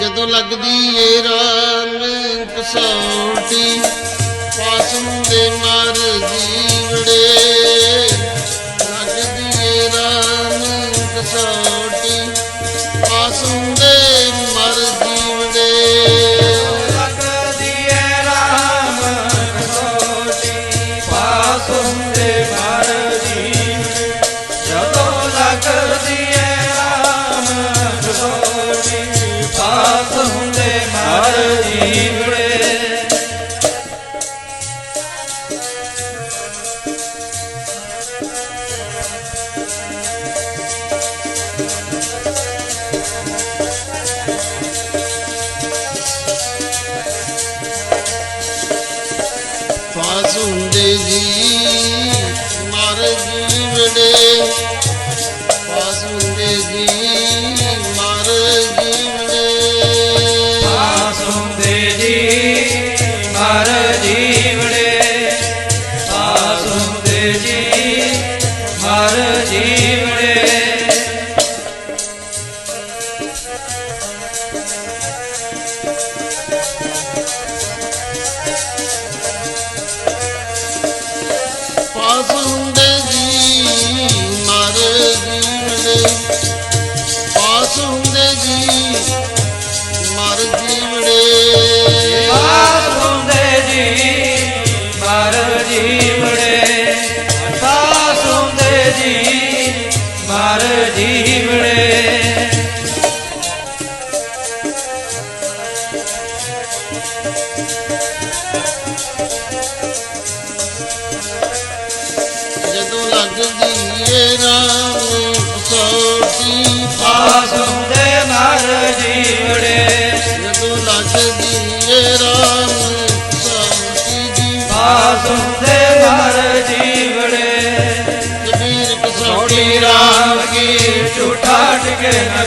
ਜਦੋਂ ਲੱਗਦੀ ਏ ਰਾਮ ਕਸੌਟੀ ਪਾਸਮ ਦੇ ਮਰ ਜੀਵੜੇ। ਕਸੋਟੀ ਪਾਸੁੰਦੇ ਮਰ ਜੀਵੜੇ। ਪਾਸ ਹੁੰਦੇ ਜੀ ਮਰ ਜੀਵੜੇ। ਪਾਸ ਹੁੰਦੇ ਜੀ ਹੁੰਦੇ ਜੀ ਮਰ ਜੀਵੜੇ ਪਾਸ ਹੁੰਦੇ ਜੀ ਮਰ ਜੀਵੜੇ ਪਾਸੁੰਦੇ ਜੀ ਮਰ ਜੀਵੜੇ ਪਾਸੁੰਦੇ ਜੀ ਮਰ ਜੀਵੜੇ ਜਦੋਂ ਲੱਗਦੀ ਏ ਰਾਮ ਪਾਸੁੰਦੇ ਮਰ ਜੀਵੜੇ। ਜਦੋਂ ਰਾਮ ਕਸੌਟੀ ਜੀ ਪਾਸੁੰਦੇ ਮਰ ਜੀਵੜੇ। ਕਬੀਰ ਕਸੌਟੀ ਰਾਮ ਕੀ ਝੂਠਾ ਟਿਕੇ ਨ